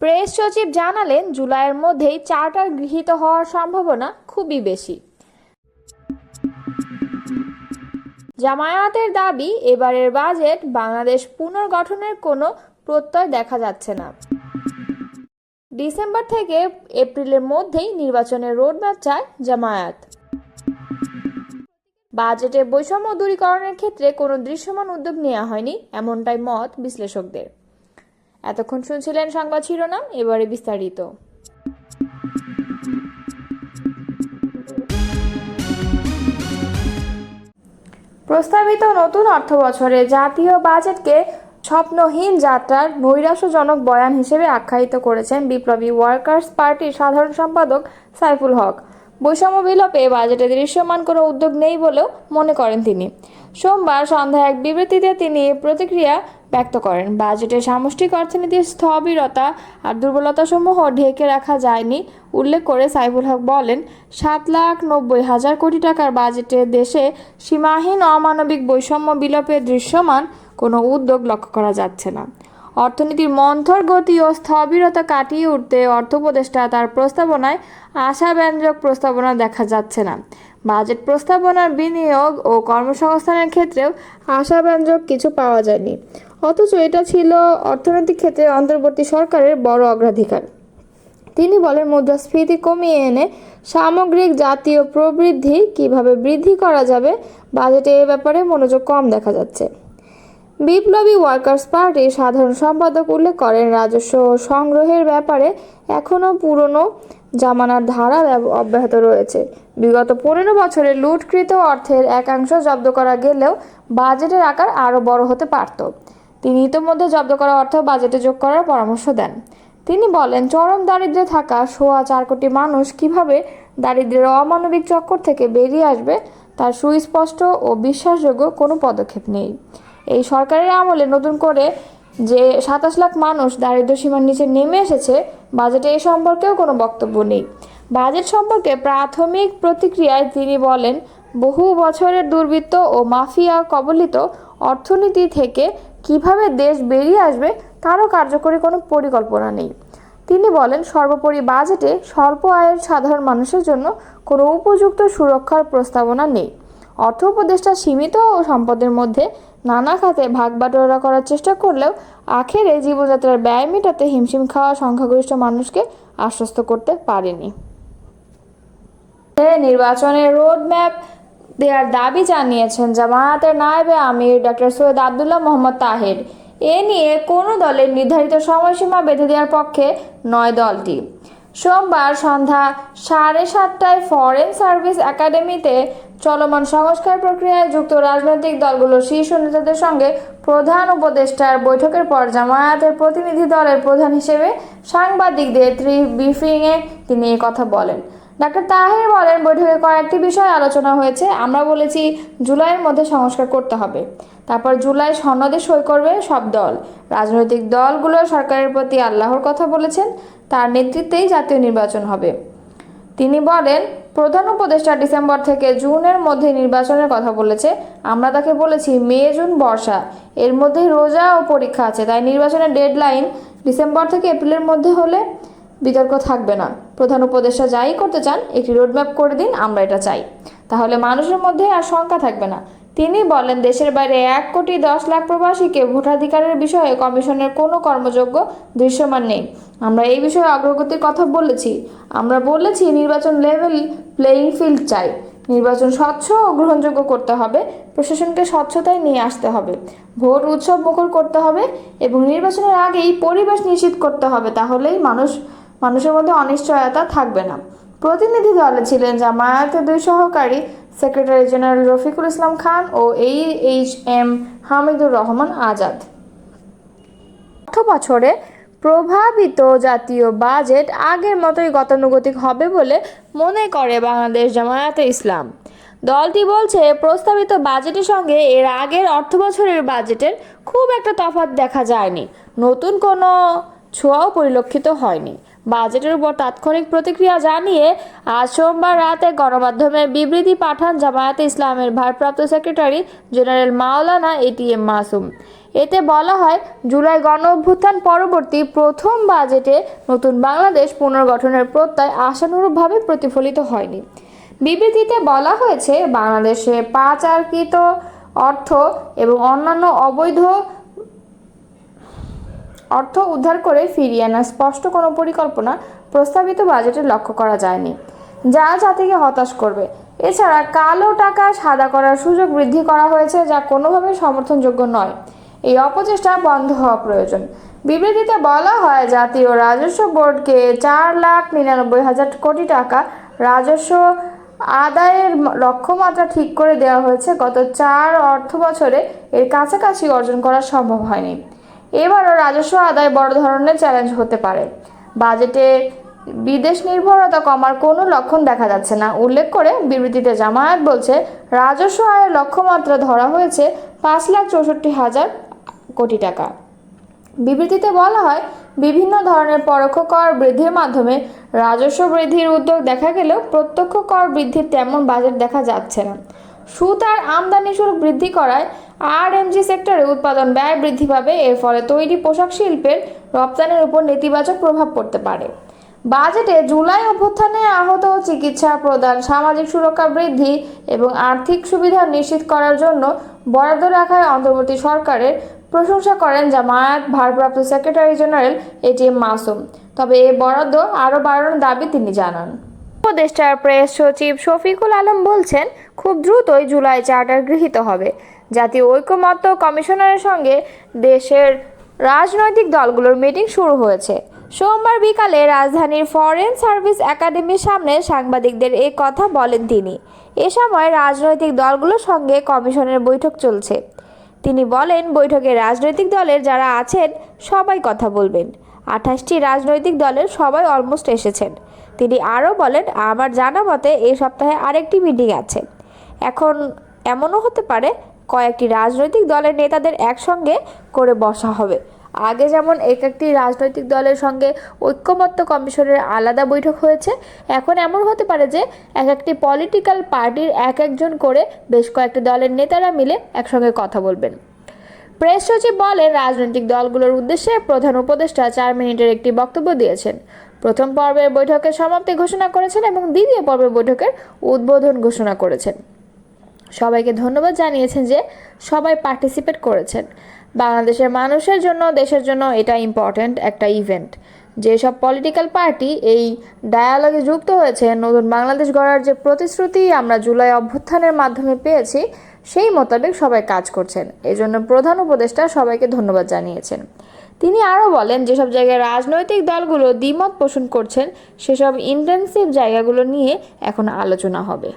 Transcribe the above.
Press সচিব জানালেন, জুলাইয়ের মধ্যেই চার্টার গৃহীত হওয়ার সম্ভাবনা খুবই বেশি। জামায়াতের দাবি, এবারের বাজেট বাংলাদেশ পুনর্গঠনের কোনো প্রত্যয় দেখা যাচ্ছে না। ডিসেম্বর থেকে এপ্রিলের মধ্যেই নির্বাচনের রোডম্যাপ চায় জামায়াত। বাজেটে বৈষম্য দূরীকরণের ক্ষেত্রে কোনো দৃশ্যমান উদ্যোগ নেওয়া হয়নি, এমনটাই মত বিশ্লেষকদের। এতক্ষণ শুনছিলেন সংবাদ শিরোনাম, এবারে বিস্তারিত। প্রস্তাবিত নতুন অর্থ বছরে জাতীয় বাজেটকে স্বপ্নহীন যাত্রার নৈরাশ্যজনক বয়ান হিসেবে আখ্যায়িত করেছেন বিপ্লবী ওয়ার্কার্স পার্টির সাধারণ সম্পাদক সাইফুল হক। বৈষম্য বিলোপে বাজেটে দৃশ্যমান কোনো উদ্যোগ নেই বলেও মনে করেন তিনি। সোমবার সন্ধ্যায় এক বিবৃতিতে তিনি প্রতিক্রিয়া ব্যক্ত করেন। বাজেটের সামষ্টিক অর্থনীতির স্থবিরতা আর দুর্বলতাসমূহ ঢেকে রাখা যায়নি, উল্লেখ করে সাইফুল হক বলেন, সাত লাখ নব্বই হাজার কোটি টাকার বাজেটে দেশে সীমাহীন অমানবিক বৈষম্য বিলোপে দৃশ্যমান কোনো উদ্যোগ লক্ষ্য করা যাচ্ছে না। অর্থনীতির মন্থর গতি ও স্থবিরতা কাটিয়ে উঠতে অর্থ উপদেষ্টা তার প্রস্তাবনায় আশাব্যঞ্জক প্রস্তাবনা দেখা যাচ্ছে না। বাজেট প্রস্তাবনার বিনিয়োগ ও কর্মসংস্থানের ক্ষেত্রেও আশাব্যঞ্জক কিছু পাওয়া যায়নি। অথচ এটা ছিল অর্থনৈতিক ক্ষেত্রে অন্তর্বর্তী সরকারের বড় অগ্রাধিকার। তিনি বলেন, মুদ্রাস্ফীতি কমিয়ে এনে সামগ্রিক জাতীয় প্রবৃদ্ধি কীভাবে বৃদ্ধি করা যাবে, বাজেটে এ ব্যাপারে মনোযোগ কম দেখা যাচ্ছে। বিপ্লবী ওয়ার্কার্স পার্টির সাধারণ সম্পাদক উল্লেখ করেন, রাজস্ব সংগ্রহের ব্যাপারে এখনও পুরনো জামানার ধারা অব্যাহত রয়েছে। বিগত পনেরো বছরে লুটকৃত অর্থের একাংশ জব্দ করা গেলেও বাজেটের আকার আরও বড় হতে পারত। তিনি ইতোমধ্যে জব্দ করা অর্থ বাজেটে যোগ করার পরামর্শ দেন। তিনি বলেন, চরম দারিদ্রে থাকা সোয়া চার কোটি মানুষ কীভাবে দারিদ্র্যের অমানবিক চক্কর থেকে বেরিয়ে আসবে তার সুস্পষ্ট ও বিশ্বাসযোগ্য কোনো পদক্ষেপ নেই। এই সরকারের আমলে নতুন করে যে সাতাশ লাখ মানুষ দারিদ্র্য সীমার নিচে নেমে এসেছে বাজেটে এ সম্পর্কেও কোনো বক্তব্য নেই। বাজেট সম্পর্কে প্রাথমিক প্রতিক্রিয়ায় তিনি বলেন, বহু বছরের দুর্বৃত্ত ও মাফিয়া কবলিত অর্থনীতি থেকে কীভাবে দেশ বেরিয়ে আসবে তারও কার্যকরী কোনো পরিকল্পনা নেই। তিনি বলেন, সর্বোপরি বাজেটে স্বল্প আয়ের সাধারণ মানুষের জন্য কোনো উপযুক্ত সুরক্ষার প্রস্তাবনা নেই। অর্থ উপদেষ্টা সীমিত ও সম্পদের মধ্যে নানা খাতে ভাগ বাটোয়ারা করার চেষ্টা করলেও আখেরে জীবনযাত্রার ব্যয় মেটাতে হিমশিম খাওয়া সংখ্যাগরিষ্ঠ মানুষকে আশ্বস্ত করতে পারেনি। নির্বাচনের রোডম্যাপ দেওয়ার দাবি জানিয়েছেন জামায়াতের নায়েবে আমির ডক্টর সৈয়দ আবদুল্লাহ মোহাম্মদ তাহের। এ নিয়ে কোনো দলের নির্ধারিত সময়সীমা বেঁধে দেওয়ার পক্ষে নয় দলটি। সোমবার সন্ধ্যা সাড়ে সাতটায় ফরেন সার্ভিস একাডেমিতে চলমান সংস্কার প্রক্রিয়ায় যুক্ত রাজনৈতিক দলগুলোর শীর্ষ নেতাদের সঙ্গে প্রধান উপদেষ্টার বৈঠকের পর জামায়াতের প্রতিনিধি দলের প্রধান হিসেবে সাংবাদিকদের ত্রি ব্রিফিংয়ে তিনি কথা বলেন। ডাক্তার তাহের বলেন, বৈঠকে কয়েকটি বিষয় আলোচনা হয়েছে। আমরা বলেছি, জুলাইয়ের মধ্যে সংস্কার করতে হবে। তারপর জুলাই সনদে সই করবে সব দল। রাজনৈতিক দলগুলো সরকারের প্রতি আল্লাহর কথা বলেছেন। তার নেতৃত্বেই জাতীয় নির্বাচন হবে। তিনি বলেন প্রধান উপদেষ্টা ডিসেম্বর থেকে জুনের মধ্যে নির্বাচনের কথা বলেছে। আমরা তাকে বলেছি, মে, জুন, বর্ষা। এর মধ্যেই রোজা ও পরীক্ষা আছে। তাই নির্বাচনের ডেডলাইন ডিসেম্বর থেকে এপ্রিলের মধ্যে হলে বিতর্ক থাকবে না। প্রধান উপদেষ্টা যাই করতে চান, একটি রোডম্যাপ করে দিন, আমরা এটা চাই। তাহলে মানুষের মধ্যে আর শঙ্কা থাকবে না। তিনি বলেন, দেশের বাইরে এক কোটি দশ লাখ প্রবাসীকে ভোটাধিকারের বিষয়ে কমিশনের কোনো কর্মযোগ্য দৃশ্যমান নেই। আমরা এই বিষয়ে অগ্রগতির কথা বলেছি। আমরা বলেছি, নির্বাচন লেভেল প্লেয়িং ফিল্ড চাই। নির্বাচন স্বচ্ছ ও গ্রহণযোগ্য করতে হবে। প্রশাসনকে স্বচ্ছতায় নিয়ে আসতে হবে। ভোট উৎসব মুখর করতে হবে এবং নির্বাচনের আগেই পরিবেশ নিশ্চিত করতে হবে। তাহলেই মানুষ, মানুষের মধ্যে অনিশ্চয়তা থাকবে না। প্রতিনিধি দলে ছিলেন জামায়াতের দুই সহকারী secretary general Rafiqul Islam Khan O A H M Hamidur Rahman Azad. অর্থ বছরে প্রভাবিত জাতীয় বাজেট আগের মতোই গতানুগতিক হবে বলে মনে করে বাংলাদেশ জামায়াতে ইসলাম। দলটি বলছে, প্রস্তাবিত বাজেটের সঙ্গে এর আগের অর্থবছরের বাজেটের খুব একটা তফাৎ দেখা যায়নি। নতুন কোনো ছোঁয়াও পরিলক্ষিত হয়নি। বাজেটের উপর তাৎক্ষণিক প্রতিক্রিয়া জানিয়ে আজ সোমবার রাতে গণমাধ্যমে বিবৃতি পাঠান জামায়াতে ইসলামের ভারপ্রাপ্ত সেক্রেটারি জেনারেল মাওলানা এটিএম মাসুম। এতে বলা হয়, জুলাই গণ অভ্যুত্থান পরবর্তী প্রথম বাজেটে নতুন বাংলাদেশ পুনর্গঠনের প্রত্যয় আশানুরূপভাবে প্রতিফলিত হয়নি। বিবৃতিতে বলা হয়েছে, বাংলাদেশে পাচারকৃত অর্থ এবং অন্যান্য অবৈধ অর্থ উদ্ধার করে ফিরিয়ে আনার স্পষ্ট কোনো পরিকল্পনা প্রস্তাবিত বাজেটে লক্ষ্য করা যায়নি। যা জাতিকে হতাশ করবে। এছাড়া কালো টাকা সাদা করার সুযোগ বৃদ্ধি করা হয়েছে যা কোনোভাবেই সমর্থনযোগ্য নয়। এই অপচেষ্টা বন্ধ হওয়া প্রয়োজন। বিবৃতিতে বলা হয়, জাতীয় রাজস্ব বোর্ডকে চার লাখ নিরানব্বই হাজার কোটি টাকা রাজস্ব আদায়ের লক্ষ্যমাত্রা ঠিক করে দেওয়া হয়েছে। গত চার অর্থ বছরে এর কাছাকাছি অর্জন করা সম্ভব হয়নি। এবারও রাজস্ব আদায় বড় ধরনের চ্যালেঞ্জ হতে পারে। বাজেটে বিদেশ নির্ভরতা কমার কোনো লক্ষণ দেখা যাচ্ছে না। উল্লেখ করে বিবৃতিতে জামায়াত বলছে, রাজস্ব আয়ের লক্ষ্যমাত্রা ধরা হয়েছে পাঁচ লাখ চৌষট্টি হাজার কোটি টাকা। বিবৃতিতে বলা হয়, বিভিন্ন ধরনের পরোক্ষ কর বৃদ্ধির মাধ্যমে রাজস্ব বৃদ্ধির উদ্যোগ দেখা গেলেও প্রত্যক্ষ কর বৃদ্ধির তেমন বাজেট দেখা যাচ্ছে না। সুদ আর আমদানি শুল্ক বৃদ্ধি করায় আর এমজি সেক্টরে উৎপাদন ব্যয় বৃদ্ধি পাবে। এর ফলে তৈরি পোশাক শিল্পের রপ্তানির উপর নেতিবাচক প্রভাব পড়তে পারে। বাজেটে জুলাই অভ্যুত্থানে আহত চিকিৎসা প্রদান, সামাজিক সুরক্ষা বৃদ্ধি এবং আর্থিক সুবিধা নিশ্চিত করার জন্য বরাদ্দ রাখায় অন্তর্বর্তী সরকারের প্রশংসা করেন জামায়াত ভারপ্রাপ্ত সেক্রেটারি জেনারেল এটিএম মাসুম। তবে এ বরাদ্দ আরও বাড়ানোর দাবি তিনি জানান। উপদেষ্টার প্রেস সচিব শফিকুল আলম বলছেন, খুব দ্রুতই জুলাই চার্টার গৃহীত হবে। জাতীয় ঐকমত্য কমিশনারের সঙ্গে দেশের রাজনৈতিক দলগুলোর মিটিং শুরু হয়েছে। সোমবার বিকালে রাজধানীর ফরেন সার্ভিস একাডেমির সামনে সাংবাদিকদের এই কথা বলেন তিনি। এ সময় রাজনৈতিক দলগুলোর সঙ্গে কমিশনের বৈঠক চলছে। তিনি বলেন, বৈঠকে রাজনৈতিক দলের যারা আছেন, সবাই কথা বলবেন। আঠাশটি রাজনৈতিক দলের সবাই অলমোস্ট এসেছেন। তিনি আরও বলেন, আমার জানা মতে এই সপ্তাহে আরেকটি মিটিং আছে। এখন এমনও হতে পারে কয়েকটি রাজনৈতিক দলের নেতাদের একসঙ্গে করে বসা হবে। আগে যেমন এক একটি রাজনৈতিক দলের সঙ্গে ঐক্যমত্য কমিশনের আলাদা বৈঠক হয়েছে, এখন এমন হতে পারে যে এক একটি পলিটিক্যাল পার্টির এক একজন করে বেশ কয়েকটি দলের নেতারা মিলে একসঙ্গে কথা বলবেন। প্রেস সচিব বলেন, রাজনৈতিক দলগুলোর উদ্দেশ্যে প্রধান উপদেষ্টা চার মিনিটের একটি বক্তব্য দিয়েছেন। প্রথম পর্বের বৈঠকের সমাপ্তি ঘোষণা করেছেন এবং দ্বিতীয় পর্বের বৈঠকের উদ্বোধন ঘোষণা করেছেন। সবাইকে ধন্যবাদ জানিয়েছেন যে সবাই পার্টিসিপেট করেছেন। বাংলাদেশের মানুষের জন্য, দেশের জন্য এটা ইম্পর্ট্যান্ট একটা ইভেন্ট যেসব পলিটিক্যাল পার্টি এই ডায়ালগে যুক্ত হয়েছে, নতুন বাংলাদেশ গড়ার যে প্রতিশ্রুতি আমরা জুলাই অভ্যুত্থানের মাধ্যমে পেয়েছি, সেই মোতাবেক সবাই কাজ করছেন। এজন্য প্রধান উপদেষ্টা সবাইকে ধন্যবাদ জানিয়েছেন। তিনি আরও বলেন, যেসব জায়গায় রাজনৈতিক দলগুলো দ্বিমত পোষণ করছেন, সেসব ইন্টেন্সিভ জায়গাগুলো নিয়ে এখন আলোচনা হবে।